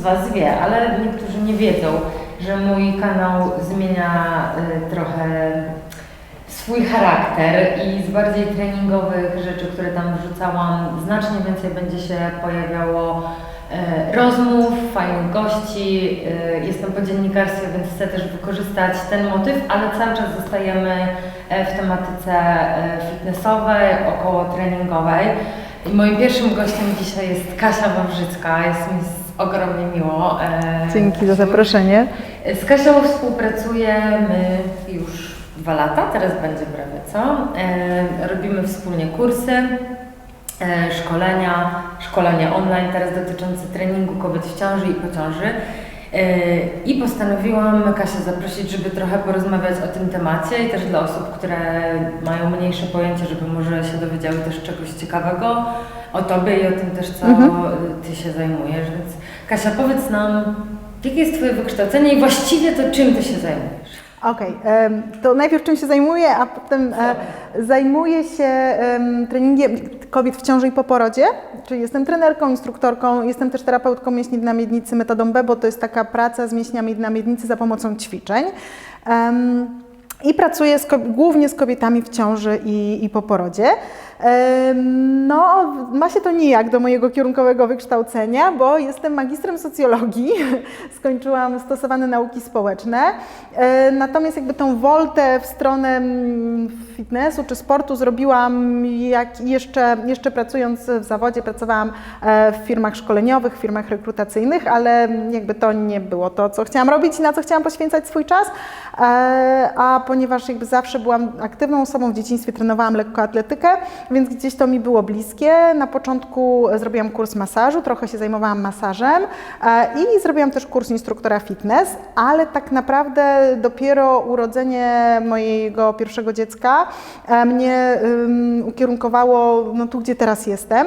z Was wie, ale niektórzy nie wiedzą, że mój kanał zmienia y, trochę swój charakter i z bardziej treningowych rzeczy, które tam wrzucałam, znacznie więcej będzie się pojawiało e, rozmów, fajnych gości. E, Jestem po dziennikarstwie, więc chcę też wykorzystać ten motyw, ale cały czas zostajemy e, w tematyce e, fitnessowej, około treningowej. I moim pierwszym gościem dzisiaj jest Kasia Wawrzycka. Jest mi ogromnie miło. e, Dzięki za zaproszenie. z Kasią współpracujemy już dwa lata, teraz będzie prawie co. E, robimy wspólnie kursy, e, szkolenia, szkolenia online, teraz dotyczące treningu kobiet w ciąży i po ciąży. I postanowiłam Kasię zaprosić, żeby trochę porozmawiać o tym temacie i też dla osób, które mają mniejsze pojęcie, żeby może się dowiedziały też czegoś ciekawego o Tobie i o tym też, co Mhm. Ty się zajmujesz. Więc Kasia, powiedz nam, jakie jest Twoje wykształcenie i właściwie to czym Ty się zajmujesz? Okej, em, to najpierw czym się zajmuję, a potem e, zajmuję się em, treningiem kobiet w ciąży i po porodzie, czyli jestem trenerką, instruktorką, jestem też terapeutką mięśni na miednicy metodą B, bo to jest taka praca z mięśniami na miednicy za pomocą ćwiczeń. I pracuję z, głównie z kobietami w ciąży i, i po porodzie. No, ma się to nijak do mojego kierunkowego wykształcenia, bo jestem magistrem socjologii, skończyłam stosowane nauki społeczne. Natomiast jakby tą woltę w stronę mm, fitnessu czy sportu zrobiłam jak jeszcze, jeszcze pracując w zawodzie, pracowałam e, w firmach szkoleniowych, w firmach rekrutacyjnych, ale jakby to nie było to, co chciałam robić i na co chciałam poświęcać swój czas. E, A ponieważ jakby zawsze byłam aktywną osobą, w dzieciństwie trenowałam lekkoatletykę, więc gdzieś to mi było bliskie. Na początku zrobiłam kurs masażu, trochę się zajmowałam masażem e, i zrobiłam też kurs instruktora fitness, ale tak naprawdę dopiero urodzenie mojego pierwszego dziecka e, mnie ukierunkowało no, tu, gdzie teraz jestem.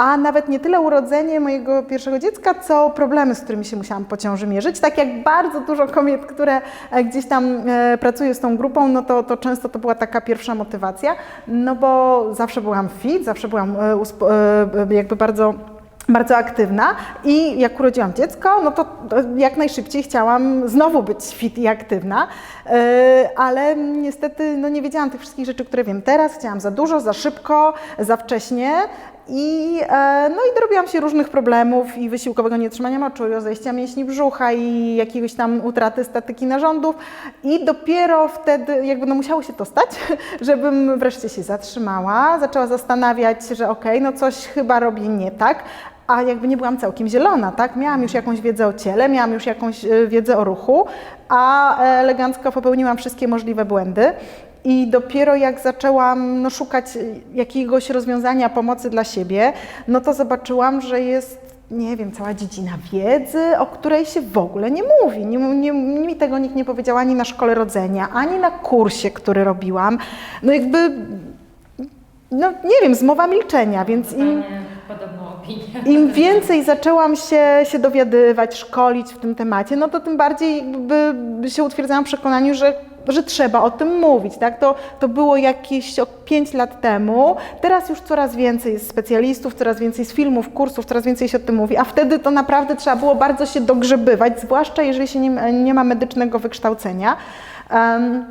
A nawet nie tyle urodzenie mojego pierwszego dziecka, co problemy, z którymi się musiałam po ciąży mierzyć. Tak jak bardzo dużo kobiet, które e, gdzieś tam e, pracuję z tą grupą, no to, to często to była taka pierwsza motywacja, no bo zawsze byłam fit, zawsze byłam e, jakby bardzo bardzo aktywna. I jak urodziłam dziecko, no to jak najszybciej chciałam znowu być fit i aktywna, ale niestety no nie wiedziałam tych wszystkich rzeczy, które wiem teraz, chciałam za dużo, za szybko, za wcześnie i, e, no i dorobiłam się różnych problemów i wysiłkowego nietrzymania moczu, i rozejścia mięśni brzucha i jakiegoś tam utraty statyki narządów i dopiero wtedy jakby no musiało się to stać, żebym wreszcie się zatrzymała, zaczęła zastanawiać, że okej, no coś chyba robię nie tak, a jakby nie byłam całkiem zielona, tak? Miałam już jakąś wiedzę o ciele, miałam już jakąś e, wiedzę o ruchu, a elegancko popełniłam wszystkie możliwe błędy. I dopiero jak zaczęłam no, szukać jakiegoś rozwiązania pomocy dla siebie, no to zobaczyłam, że jest nie wiem, cała dziedzina wiedzy, o której się w ogóle nie mówi. Nie, nie, mi tego nikt nie powiedział ani na szkole rodzenia, ani na kursie, który robiłam. No jakby, no nie wiem, zmowa milczenia, więc im... Im więcej zaczęłam się, się dowiadywać, szkolić w tym temacie, no to tym bardziej jakby się utwierdzałam w przekonaniu, że, że trzeba o tym mówić. Tak? To, to było jakieś 5 lat temu. Teraz już coraz więcej jest specjalistów, coraz więcej z filmów, kursów, coraz więcej się o tym mówi, a wtedy to naprawdę trzeba było bardzo się dogrzebywać, zwłaszcza jeżeli się nie, nie ma medycznego wykształcenia. Em,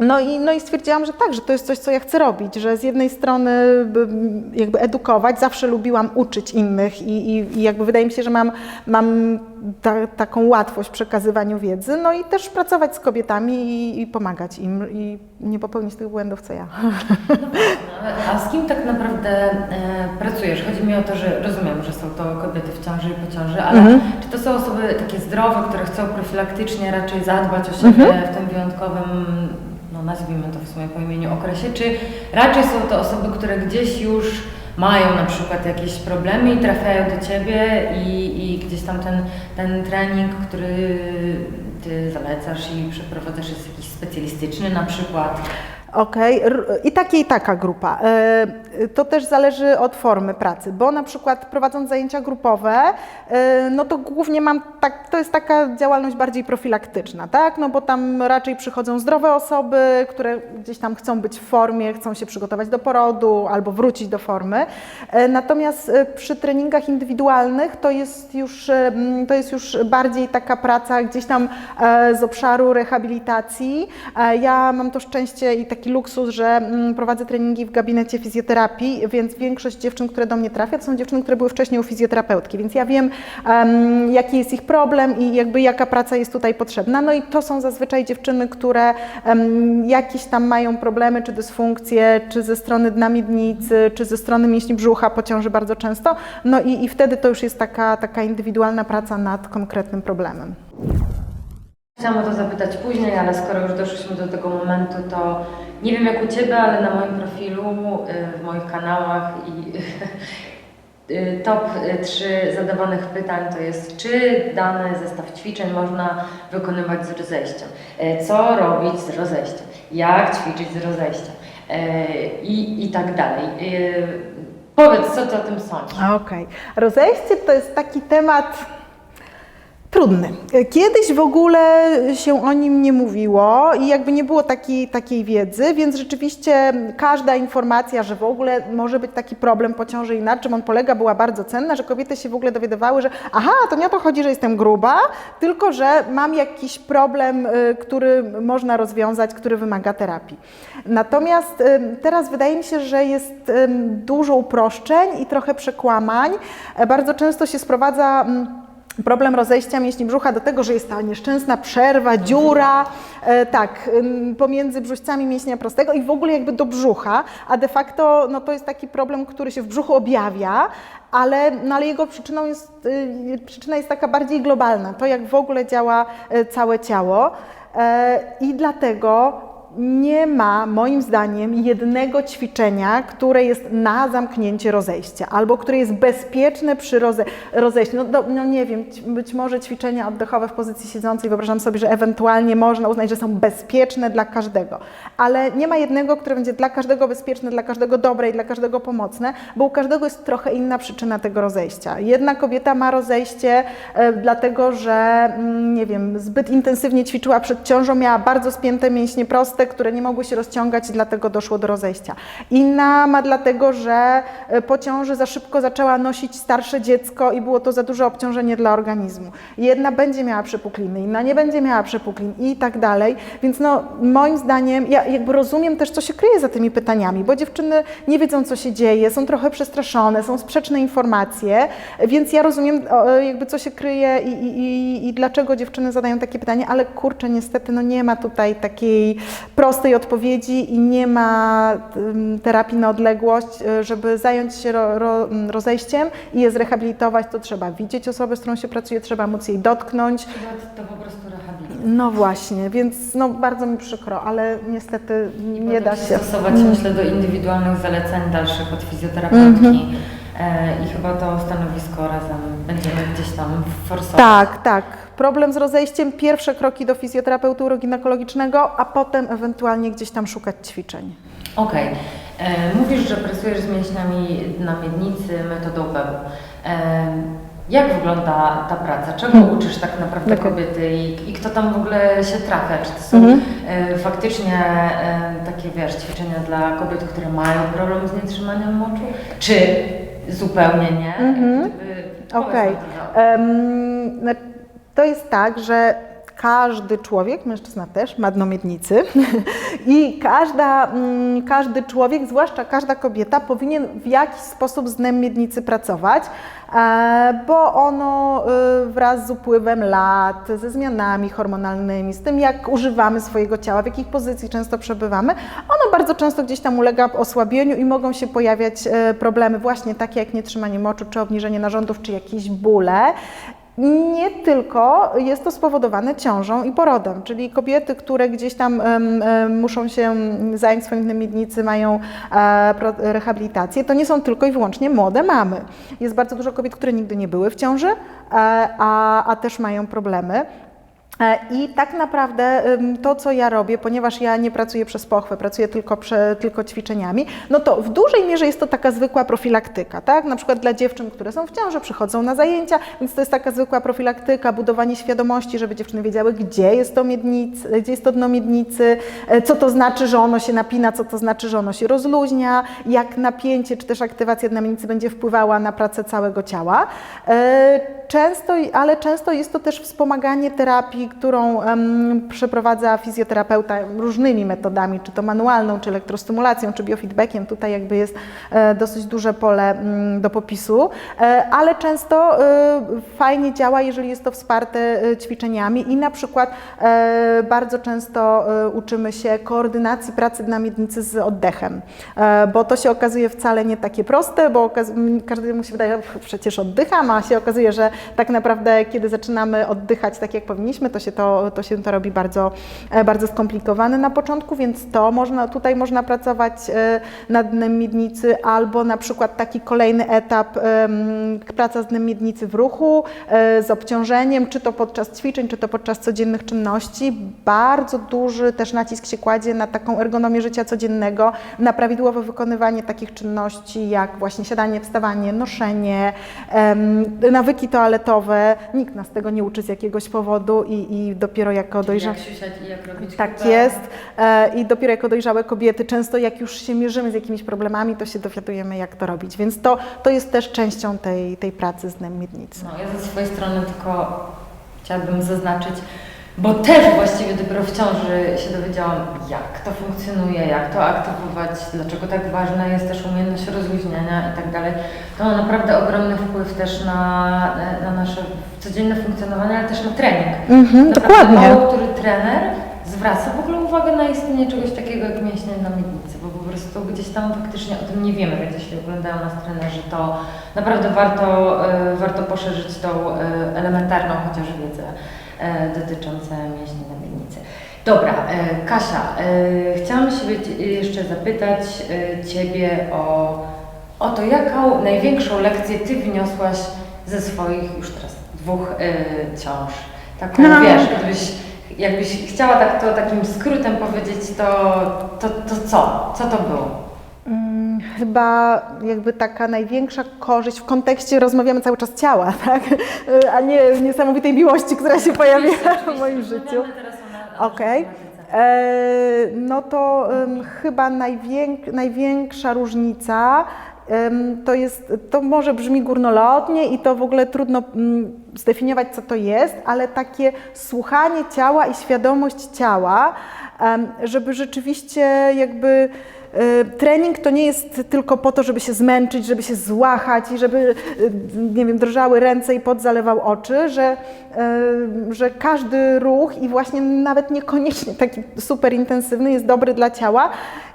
no i, no i stwierdziłam, że tak, że to jest coś, co ja chcę robić, że z jednej strony by- jakby edukować, zawsze lubiłam uczyć innych i, i, i jakby wydaje mi się, że mam, mam ta, taką łatwość w przekazywaniu wiedzy, no i też pracować z kobietami i, i pomagać im i nie popełnić tych błędów, co ja. A z kim tak naprawdę e, pracujesz? Chodzi mi o to, że rozumiem, że są to kobiety w ciąży i po ciąży, ale Mhm. czy to są osoby takie zdrowe, które chcą profilaktycznie raczej zadbać o siebie Mhm. w tym wyjątkowym, no nazwijmy to w sumie po imieniu okresie, czy raczej są to osoby, które gdzieś już mają na przykład jakieś problemy i trafiają do Ciebie i, i gdzieś tam ten, ten trening, który Ty zalecasz i przeprowadzasz jest jakiś specjalistyczny na przykład? Okej, R- i takie i taka grupa. E, To też zależy od formy pracy, bo na przykład prowadząc zajęcia grupowe, e, no to głównie mam tak, to jest taka działalność bardziej profilaktyczna, tak? No bo tam raczej przychodzą zdrowe osoby, które gdzieś tam chcą być w formie, chcą się przygotować do porodu albo wrócić do formy. E, Natomiast przy treningach indywidualnych to jest już, to jest już bardziej taka praca gdzieś tam z obszaru rehabilitacji. Ja mam to szczęście i taki luksus, że mm, prowadzę treningi w gabinecie fizjoterapii, więc większość dziewczyn, które do mnie trafia, to są dziewczyny, które były wcześniej u fizjoterapeutki, więc ja wiem, em, jaki jest ich problem i jakby jaka praca jest tutaj potrzebna. No i to są zazwyczaj dziewczyny, które em, jakieś tam mają problemy czy dysfunkcje, czy ze strony dna miednicy, czy ze strony mięśni brzucha po ciąży bardzo często. No i, i wtedy to już jest taka, taka indywidualna praca nad konkretnym problemem. Chciałam o to zapytać później, ale skoro już doszliśmy do tego momentu, to nie wiem jak u Ciebie, ale na moim profilu, y, w moich kanałach i y, top 3 zadawanych pytań to jest, czy dany zestaw ćwiczeń można wykonywać z rozejściem? Y, Co robić z rozejściem? Jak ćwiczyć z rozejściem? Y, I, i tak dalej. Y, Powiedz, co Ty o tym sądzisz? Okej. Rozejście to jest taki temat trudny. Kiedyś w ogóle się o nim nie mówiło i jakby nie było takiej, takiej wiedzy, więc rzeczywiście każda informacja, że w ogóle może być taki problem po ciąży i na czym on polega, była bardzo cenna, że kobiety się w ogóle dowiadywały, że aha, to nie o to chodzi, że jestem gruba, tylko że mam jakiś problem, y, który można rozwiązać, który wymaga terapii. Natomiast ym, teraz wydaje mi się, że jest ym, dużo uproszczeń i trochę przekłamań. Bardzo często się sprowadza mm, problem rozejścia mięśni brzucha do tego, że jest ta nieszczęsna przerwa, dziura, e, tak, pomiędzy brzuszcami mięśnia prostego i w ogóle jakby do brzucha, a de facto no, to jest taki problem, który się w brzuchu objawia, ale, no, ale jego przyczyną jest, y, przyczyna jest taka bardziej globalna, to jak w ogóle działa e, całe ciało e, i dlatego nie ma moim zdaniem jednego ćwiczenia, które jest na zamknięcie rozejścia albo które jest bezpieczne przy roze rozejściu. No, do, no nie wiem, być może ćwiczenia oddechowe w pozycji siedzącej, wyobrażam sobie, że ewentualnie można uznać, że są bezpieczne dla każdego, ale nie ma jednego, które będzie dla każdego bezpieczne, dla każdego dobre i dla każdego pomocne, bo u każdego jest trochę inna przyczyna tego rozejścia. Jedna kobieta ma rozejście e, dlatego, że mm, nie wiem, zbyt intensywnie ćwiczyła przed ciążą, miała bardzo spięte mięśnie proste, które nie mogły się rozciągać i dlatego doszło do rozejścia. Inna ma dlatego, że e, po ciąży za szybko zaczęła nosić starsze dziecko i było to za duże obciążenie dla organizmu. Jedna będzie miała przepukliny, inna nie będzie miała przepuklin i tak dalej. Więc no, moim zdaniem, ja jakby rozumiem też, co się kryje za tymi pytaniami, bo dziewczyny nie wiedzą, co się dzieje, są trochę przestraszone, są sprzeczne informacje, więc ja rozumiem jakby, co się kryje i, i, i, dlaczego dziewczyny zadają takie pytania, ale kurczę, niestety, no nie ma tutaj takiej prostej odpowiedzi i nie ma terapii na odległość, y, żeby zająć się rozejściem i je zrehabilitować, to trzeba widzieć osobę, z którą się pracuje, trzeba móc jej dotknąć. To po prostu rehabilitować. No właśnie, więc no bardzo mi przykro, ale niestety nie da się. stosować, Mm. myślę, do indywidualnych zaleceń dalszych od fizjoterapeutki. Mhm. E, I chyba to stanowisko razem będziemy gdzieś tam forsować. Tak, tak. Problem z rozejściem, pierwsze kroki do fizjoterapeuty uroginekologicznego, a potem ewentualnie gdzieś tam szukać ćwiczeń. Okej. E, Mówisz, że pracujesz z mięśniami na miednicy metodą webu. E, Jak wygląda ta praca? Czego Mhm. uczysz tak naprawdę Okej. kobiety i, i kto tam w ogóle się trafia? Czy to są e, faktycznie takie, wiesz, ćwiczenia dla kobiet, które mają problem z nietrzymaniem moczu? Czy zupełnie nie? Mhm. Okej. nam To jest tak, że każdy człowiek, mężczyzna też, ma dno miednicy i każda, mm, każdy człowiek, zwłaszcza każda kobieta, powinien w jakiś sposób z dnem miednicy pracować, e, bo ono y, wraz z upływem lat, ze zmianami hormonalnymi, z tym jak używamy swojego ciała, w jakich pozycji często przebywamy, ono bardzo często gdzieś tam ulega osłabieniu i mogą się pojawiać e, problemy właśnie takie jak nietrzymanie moczu, czy obniżenie narządów, czy jakieś bóle. Nie tylko jest to spowodowane ciążą i porodem, czyli kobiety, które gdzieś tam muszą się zająć swoim dnem miednicy, mają e, rehabilitację, to nie są tylko i wyłącznie młode mamy. Jest bardzo dużo kobiet, które nigdy nie były w ciąży, e, a, a też mają problemy. E, I tak naprawdę to, co ja robię, ponieważ ja nie pracuję przez pochwę, pracuję tylko, prze, tylko ćwiczeniami, no to w dużej mierze jest to taka zwykła profilaktyka, tak? Na przykład dla dziewczyn, które są w ciąży, przychodzą na zajęcia, więc to jest taka zwykła profilaktyka, budowanie świadomości, żeby dziewczyny wiedziały, gdzie jest to, miednic, gdzie jest to dno miednicy, e, co to znaczy, że ono się napina, co to znaczy, że ono się rozluźnia, jak napięcie czy też aktywacja dna miednicy będzie wpływała na pracę całego ciała. E, Często, ale często jest to też wspomaganie terapii, którą przeprowadza fizjoterapeuta różnymi metodami, czy to manualną, czy elektrostymulacją, czy biofeedbackiem. Tutaj jakby jest e, dosyć duże pole mm, do popisu, e, ale często e, fajnie działa, jeżeli jest to wsparte ćwiczeniami i na przykład bardzo często uczymy się koordynacji pracy na miednicy z oddechem, bo to się okazuje wcale nie takie proste, bo każdemu się wydaje, "Pff, przecież oddycham, a się okazuje, że tak naprawdę kiedy zaczynamy oddychać tak jak powinniśmy, to się to, to, się to robi bardzo, e, bardzo skomplikowane na początku, więc to można, tutaj można pracować e, nad dnem miednicy albo na przykład taki kolejny etap, praca z dnem miednicy w ruchu, e, z obciążeniem, czy to podczas ćwiczeń, czy to podczas codziennych czynności. Bardzo duży też nacisk się kładzie na taką ergonomię życia codziennego, na prawidłowe wykonywanie takich czynności jak właśnie siadanie, wstawanie, noszenie, nawyki toaletowe. Nikt nas tego nie uczy z jakiegoś powodu i, i dopiero jako dojrzałe... Jak siusiać i jak robić Tak kupę. jest. E, I dopiero jako dojrzałe kobiety, często jak już się mierzymy z jakimiś problemami, to się dowiadujemy, jak to robić. Więc to, to jest też częścią tej, tej pracy z dnem miednicy. No, ja ze swojej strony tylko chciałabym zaznaczyć, bo też właściwie dopiero w ciąży się dowiedziałam, jak to funkcjonuje, jak to aktywować, dlaczego tak ważna jest też umiejętność rozluźniania i tak dalej. To ma naprawdę ogromny wpływ też na, na nasze codzienne funkcjonowanie, ale też na trening. Mhm, Naprawdę dokładnie. Mało który trener zwraca w ogóle uwagę na istnienie czegoś takiego jak mięśnie na miednicy, bo po prostu gdzieś tam faktycznie o tym nie wiemy, więc jeśli oglądają nas trenerzy, to naprawdę warto, e, warto poszerzyć tą e, elementarną chociaż wiedzę e, dotyczącą mięśni na miednicy. Dobra, e, Kasia, e, chciałam się jeszcze zapytać Ciebie o, o to, jaką największą lekcję Ty wniosłaś ze swoich już teraz dwóch ciąż. Taką, No. wiesz, gdybyś, jakbyś chciała tak to takim skrótem powiedzieć, to, to, to co? Co to było? Chyba jakby taka największa korzyść w kontekście rozmawiamy cały czas ciała, tak? A nie niesamowitej miłości, która się pojawiła w moim życiu. Okej. E, No to em, chyba najwięk, największa różnica em, to jest, to może brzmi górnolotnie i to w ogóle trudno mm, zdefiniować, co to jest, ale takie słuchanie ciała i świadomość ciała, żeby rzeczywiście jakby trening to nie jest tylko po to, żeby się zmęczyć, żeby się złachać i żeby, e, nie wiem, drżały ręce i pot zalewał oczy, że, e, że każdy ruch i właśnie nawet niekoniecznie taki super intensywny jest dobry dla ciała.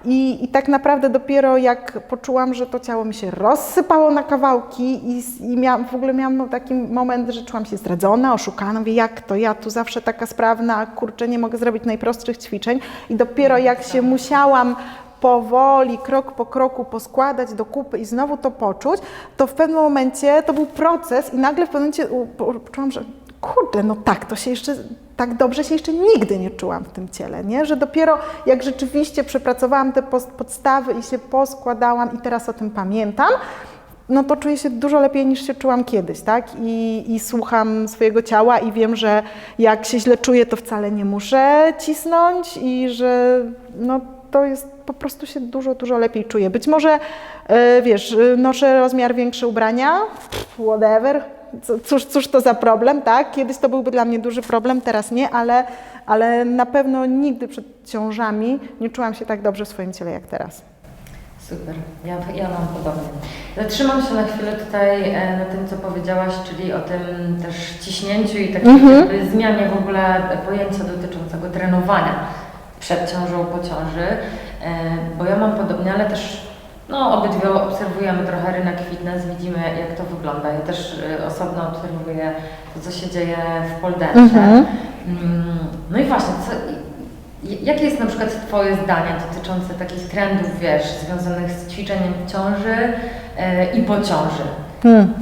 I, i tak naprawdę dopiero jak poczułam, że to ciało mi się rozsypało na kawałki i, i miałam, w ogóle miałam taki moment, że czułam się zdradzona, oszukana, mówię jak to, ja tu zawsze taka sprawna, kurczę nie mogę zrobić najprostszych ćwiczeń. I dopiero jak się musiałam powoli, krok po kroku poskładać do kupy i znowu to poczuć, to w pewnym momencie to był proces i nagle w pewnym momencie poczułam, że kurde, no tak, to się jeszcze, tak dobrze się jeszcze nigdy nie czułam w tym ciele, nie? Że dopiero jak rzeczywiście przepracowałam te podstawy i się poskładałam i teraz o tym pamiętam, no to czuję się dużo lepiej niż się czułam kiedyś, tak? I, I słucham swojego ciała i wiem, że jak się źle czuję, to wcale nie muszę cisnąć i że no to jest po prostu się dużo, dużo lepiej czuję. Być może, e, wiesz, noszę rozmiar większe ubrania, whatever, cóż, cóż to za problem, tak? Kiedyś to byłby dla mnie duży problem, teraz nie, ale, ale na pewno nigdy przed ciążami nie czułam się tak dobrze w swoim ciele jak teraz. Super, ja, ja mam podobnie. Zatrzymam się na chwilę tutaj e, na tym, co powiedziałaś, czyli o tym też ciśnięciu i takiej Mhm. zmianie w ogóle pojęcia dotyczącego trenowania przed ciążą, po ciąży, e, bo ja mam podobnie, ale też no, obydwie obserwujemy trochę rynek fitness, widzimy jak to wygląda. Ja też e, osobno obserwuję to, co się dzieje w Poldencie. Mhm. Mm, No i właśnie, co, jakie jest na przykład Twoje zdanie dotyczące takich trendów, wiesz, związanych z ćwiczeniem w ciąży e, i po ciąży? Hmm.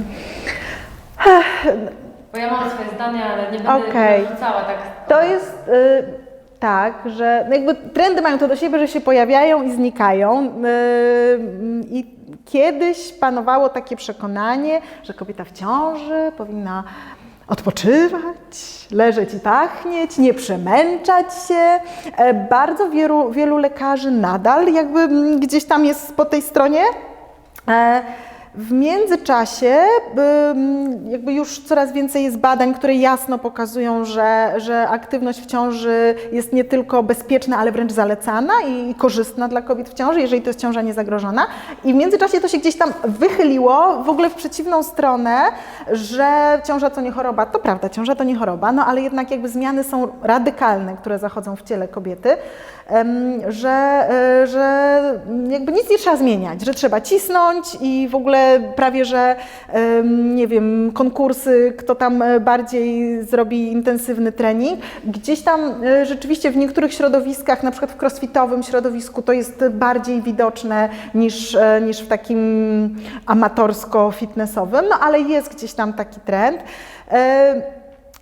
Bo ja mam swoje zdania, ale nie będę okay. rzucała tak. To jest y, tak, że no jakby trendy mają to do siebie, że się pojawiają i znikają. Y, I kiedyś panowało takie przekonanie, że kobieta w ciąży powinna odpoczywać, leżeć i pachnieć, nie przemęczać się. E, Bardzo wielu, wielu lekarzy nadal jakby gdzieś tam jest po tej stronie. W międzyczasie jakby już coraz więcej jest badań, które jasno pokazują, że, że aktywność w ciąży jest nie tylko bezpieczna, ale wręcz zalecana i korzystna dla kobiet w ciąży, jeżeli to jest ciąża niezagrożona. I w międzyczasie to się gdzieś tam wychyliło w ogóle w przeciwną stronę, że ciąża to nie choroba. To prawda, ciąża to nie choroba, no ale jednak jakby zmiany są radykalne, które zachodzą w ciele kobiety, że, e, że jakby nic nie trzeba zmieniać, że trzeba cisnąć i w ogóle prawie, że nie wiem, konkursy, kto tam e, bardziej zrobi intensywny trening. Gdzieś tam e, rzeczywiście w niektórych środowiskach, na przykład w crossfitowym środowisku, to jest bardziej widoczne niż, e, niż w takim amatorsko-fitnessowym, no ale jest gdzieś tam taki trend.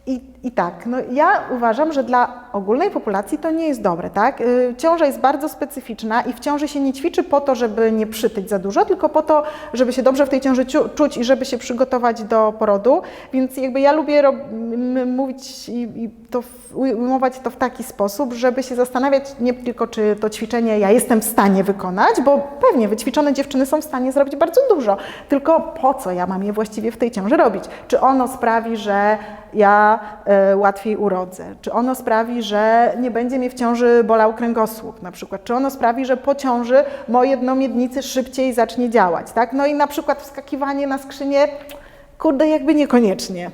I, I tak, no ja uważam, że dla ogólnej populacji to nie jest dobre, tak? Y, Ciąża jest bardzo specyficzna i w ciąży się nie ćwiczy po to, żeby nie przytyć za dużo, tylko po to, żeby się dobrze w tej ciąży czuć i żeby się przygotować do porodu, więc jakby ja lubię mówić i, i to ujmować to w taki sposób, żeby się zastanawiać nie tylko, czy to ćwiczenie ja jestem w stanie wykonać, bo pewnie wyćwiczone dziewczyny są w stanie zrobić bardzo dużo, tylko po co ja mam je właściwie w tej ciąży robić? Czy ono sprawi, że ja e, łatwiej urodzę? Czy ono sprawi, że nie będzie mnie w ciąży bolał kręgosłup na przykład? Czy ono sprawi, że po ciąży moje dno miednicy szybciej zacznie działać, tak? No i na przykład wskakiwanie na skrzynię, kurde, jakby niekoniecznie.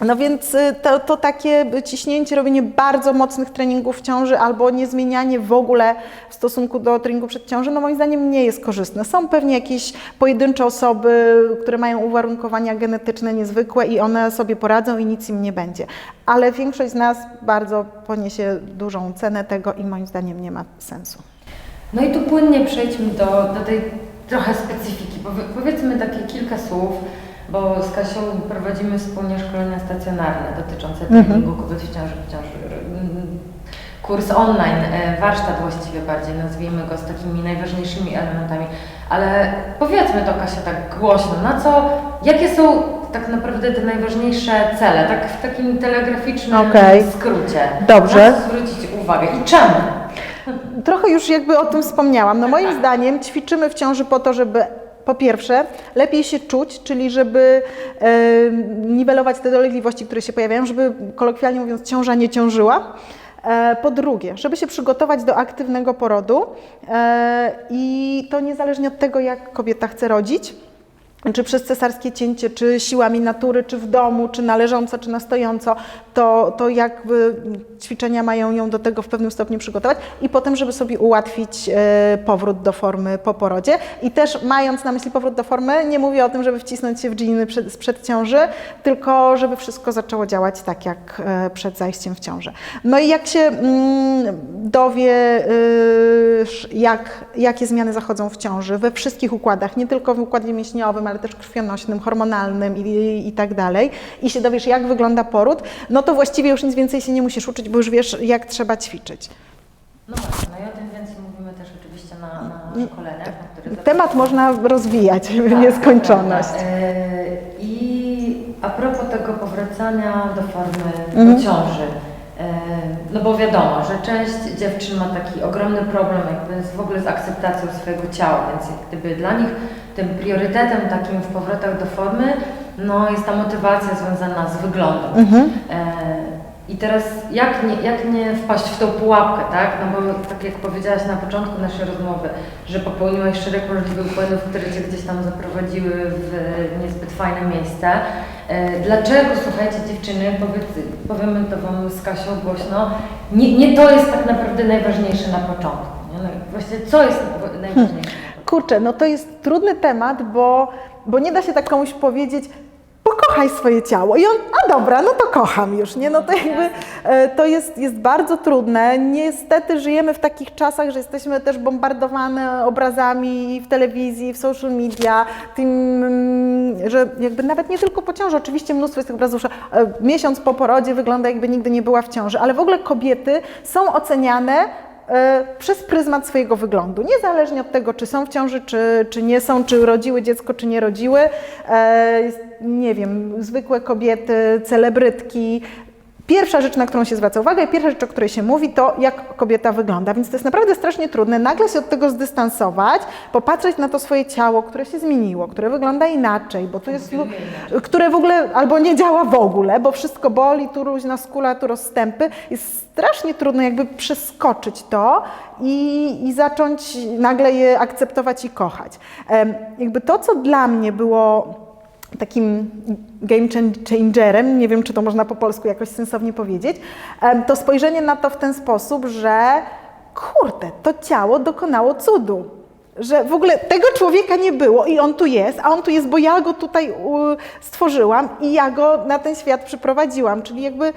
No więc y, to, to takie ciśnięcie, robienie bardzo mocnych treningów w ciąży albo niezmienianie w ogóle w stosunku do treningu przed ciążą, no moim zdaniem nie jest korzystne. Są pewnie jakieś pojedyncze osoby, które mają uwarunkowania genetyczne niezwykłe i one sobie poradzą i nic im nie będzie. Ale większość z nas bardzo poniesie dużą cenę tego i moim zdaniem nie ma sensu. No i tu płynnie przejdźmy do, do tej trochę specyfiki. Powie, powiedzmy takie kilka słów, bo z Kasią prowadzimy wspólnie szkolenia stacjonarne dotyczące Mhm. treningu kobiet w ciąży. W ciąży. Mm, Kurs online, e, warsztat właściwie bardziej, nazwijmy go z takimi najważniejszymi elementami. Ale powiedzmy to Kasia tak głośno, na co, jakie są tak naprawdę te najważniejsze cele, tak w takim telegraficznym Okej. skrócie. Dobrze. Na zwrócić uwagę i czemu? Trochę już jakby o tym wspomniałam. No moim zdaniem ćwiczymy w ciąży po to, żeby po pierwsze lepiej się czuć, czyli żeby e, niwelować te dolegliwości, które się pojawiają, żeby kolokwialnie mówiąc ciąża nie ciążyła. E, Po drugie, żeby się przygotować do aktywnego porodu e, i to niezależnie od tego, jak kobieta chce rodzić, czy przez cesarskie cięcie, czy siłami natury, czy w domu, czy na leżąco, czy na stojąco, to, to jakby ćwiczenia mają ją do tego w pewnym stopniu przygotować i potem, żeby sobie ułatwić e, powrót do formy po porodzie. I też mając na myśli powrót do formy, nie mówię o tym, żeby wcisnąć się w dżiny przed, sprzed ciąży, tylko żeby wszystko zaczęło działać tak, jak e, przed zajściem w ciążę. No i jak się mm, dowie, y, jak, jakie zmiany zachodzą w ciąży, we wszystkich układach, nie tylko w układzie mięśniowym, ale też krwionośnym, hormonalnym i, i, i tak dalej, i się dowiesz, jak wygląda poród, no to właściwie już nic więcej się nie musisz uczyć, bo już wiesz, jak trzeba ćwiczyć. No właśnie, no i o tym więcej mówimy też oczywiście na, na szkoleniach, na które Mm, Temat można rozwijać w Tak, nieskończoność. prawda. E, I a propos tego powracania do formy Mhm. po ciąży, e, no bo wiadomo, że część dziewczyn ma taki ogromny problem jakby w ogóle z akceptacją swojego ciała, więc gdyby dla nich tym priorytetem takim w powrotach do formy, no jest ta motywacja związana z wyglądem. Mhm. E, I teraz jak nie, jak nie wpaść w tą pułapkę, tak? No bo tak jak powiedziałaś na początku naszej rozmowy, że popełniłaś szereg możliwych błędów, które Cię gdzieś tam zaprowadziły w niezbyt fajne miejsce. Dlaczego, słuchajcie dziewczyny, powiedz, powiemy to Wam z Kasią głośno, nie, nie to jest tak naprawdę najważniejsze na początku. Nie? No, właściwie co jest najważniejsze? Kurczę, no to jest trudny temat, bo, bo nie da się tak komuś powiedzieć, po kochaj swoje ciało. I on, a dobra, no to kocham już, nie? No to jakby e, to jest, jest bardzo trudne. Niestety żyjemy w takich czasach, że jesteśmy też bombardowane obrazami w telewizji, w social media, tym, że jakby nawet nie tylko po ciąży, oczywiście mnóstwo jest tych obrazów, że e, miesiąc po porodzie wygląda jakby nigdy nie była w ciąży, ale w ogóle kobiety są oceniane przez pryzmat swojego wyglądu, niezależnie od tego, czy są w ciąży, czy, czy nie są, czy rodziły dziecko, czy nie rodziły. E, nie wiem, zwykłe kobiety, celebrytki. Pierwsza rzecz, na którą się zwraca uwagę i pierwsza rzecz, o której się mówi, to jak kobieta wygląda. Więc to jest naprawdę strasznie trudne nagle się od tego zdystansować, popatrzeć na to swoje ciało, które się zmieniło, które wygląda inaczej, bo tu jest, które w ogóle albo nie działa w ogóle, bo wszystko boli, tu luźna skóra, tu rozstępy. Jest strasznie trudno jakby przeskoczyć to i, i zacząć nagle je akceptować i kochać. Jakby to, co dla mnie było takim game chan- changerem, nie wiem czy to można po polsku jakoś sensownie powiedzieć, to spojrzenie na to w ten sposób, że kurde, to ciało dokonało cudu. Że w ogóle tego człowieka nie było i on tu jest, a on tu jest, bo ja go tutaj stworzyłam i ja go na ten świat przyprowadziłam. Czyli jakby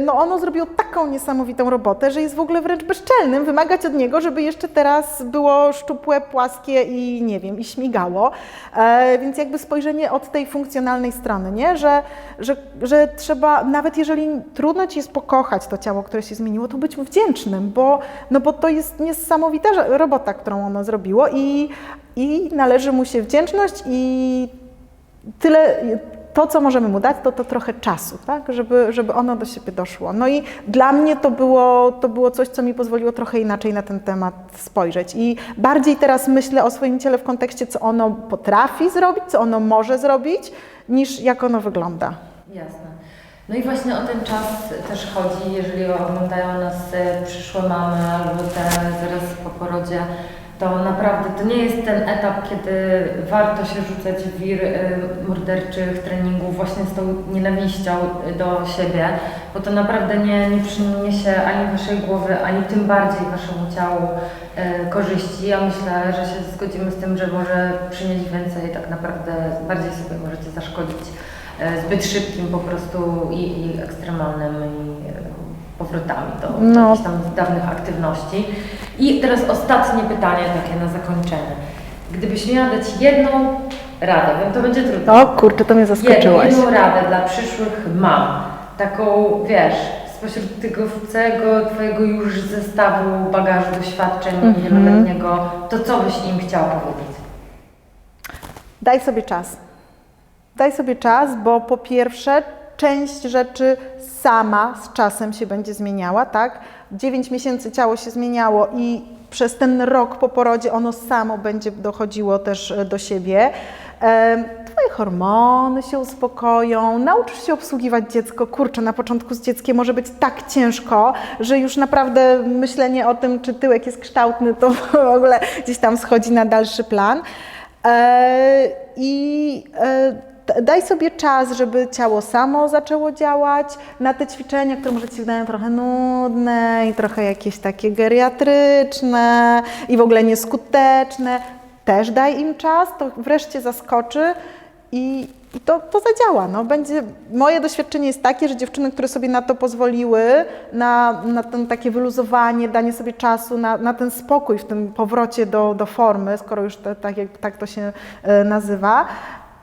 no ono zrobiło taką niesamowitą robotę, że jest w ogóle wręcz bezczelnym wymagać od niego, żeby jeszcze teraz było szczupłe, płaskie i nie wiem, i śmigało. E, więc jakby spojrzenie od tej funkcjonalnej strony, nie? Że, że, że trzeba, nawet jeżeli trudno ci jest pokochać to ciało, które się zmieniło, to być mu wdzięcznym, bo, no bo to jest niesamowita robota, którą ono zrobiło i, i należy mu się wdzięczność i tyle, to co możemy mu dać, to, to trochę czasu, tak? żeby, żeby ono do siebie doszło. No i dla mnie to było, to było coś, co mi pozwoliło trochę inaczej na ten temat spojrzeć. I bardziej teraz myślę o swoim ciele w kontekście, co ono potrafi zrobić, co ono może zrobić, niż jak ono wygląda. Jasne. No i właśnie o ten czas też chodzi, jeżeli oglądają nas e, przyszłe mamy albo te zaraz po porodzie, to naprawdę to nie jest ten etap, kiedy warto się rzucać w wir e, morderczych treningów właśnie z tą nienawiścią do siebie, bo to naprawdę nie, nie przyniesie ani waszej głowy, ani tym bardziej waszemu ciału e, korzyści. Ja myślę, że się zgodzimy z tym, że może przynieść więcej, tak naprawdę bardziej sobie możecie zaszkodzić e, zbyt szybkim po prostu i, i ekstremalnymi e, powrotami do No. jakichś tam dawnych aktywności. I teraz ostatnie pytanie takie na zakończenie. Gdybyś miała dać jedną radę, wiem, to będzie trudne. O kurczę, to mnie jedną, zaskoczyłaś. jedną radę dla przyszłych mam, taką, wiesz, spośród tego całego Twojego już zestawu bagażu doświadczeń Mhm. wieloletniego, to co byś im chciała powiedzieć? Daj sobie czas. Daj sobie czas, bo po pierwsze, część rzeczy sama z czasem się będzie zmieniała, tak? 9 miesięcy ciało się zmieniało i przez ten rok po porodzie ono samo będzie dochodziło też e, do siebie. Twoje hormony się uspokoją, nauczysz się obsługiwać dziecko. Kurczę, na początku z dzieckiem może być tak ciężko, że już naprawdę myślenie o tym, czy tyłek jest kształtny, to w ogóle gdzieś tam schodzi na dalszy plan. E, I e, daj sobie czas, żeby ciało samo zaczęło działać. Na te ćwiczenia, które może Ci wydają trochę nudne i trochę jakieś takie geriatryczne i w ogóle nieskuteczne, też daj im czas, to wreszcie zaskoczy i, i to, to zadziała. No, będzie, moje doświadczenie jest takie, że dziewczyny, które sobie na to pozwoliły, na, na ten takie wyluzowanie, danie sobie czasu, na, na ten spokój w tym powrocie do, do formy, skoro już te, tak, jak, tak to się e, nazywa,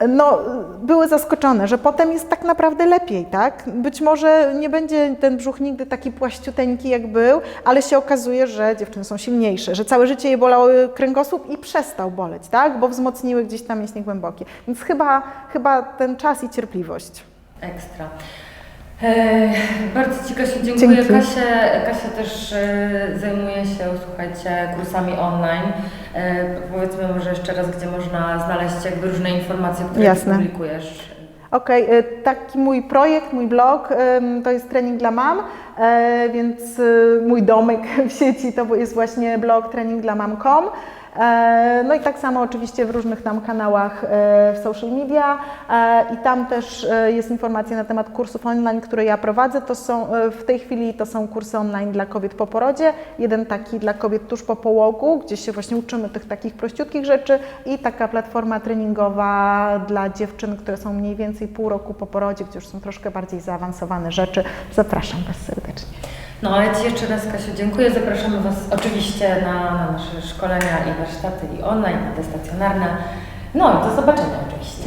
no, były zaskoczone, że potem jest tak naprawdę lepiej, tak? Być może nie będzie ten brzuch nigdy taki płaściuteńki jak był, ale się okazuje, że dziewczyny są silniejsze, że całe życie je bolały kręgosłup i przestał boleć, tak? Bo wzmocniły gdzieś tam mięśnie głębokie. Więc chyba, chyba ten czas i cierpliwość. Ekstra. E, bardzo Ci Kasiu dziękuję. Dzięki. Kasia, Kasia też e, zajmuje się, słuchajcie, kursami online. E, powiedzmy może jeszcze raz, gdzie można znaleźć jakby różne informacje, które Jasne. publikujesz. Okej, y, taki mój projekt, mój blog to jest trening dla mam, więc mój domek w sieci to jest właśnie blog treningglamam.com. E, No i tak samo oczywiście w różnych tam kanałach e, w social media e, i tam też jest informacja na temat kursów online, które ja prowadzę. To są w tej chwili to są kursy online dla kobiet po porodzie, jeden taki dla kobiet tuż po połogu, gdzie się właśnie uczymy tych takich prościutkich rzeczy i taka platforma treningowa dla dziewczyn, które są mniej więcej pół roku po porodzie, gdzie już są troszkę bardziej zaawansowane rzeczy. Zapraszam Was serdecznie. No ale Ci jeszcze raz Kasiu dziękuję. Zapraszamy Was oczywiście na, na nasze szkolenia i warsztaty i online, i te stacjonarne. No i do zobaczenia oczywiście.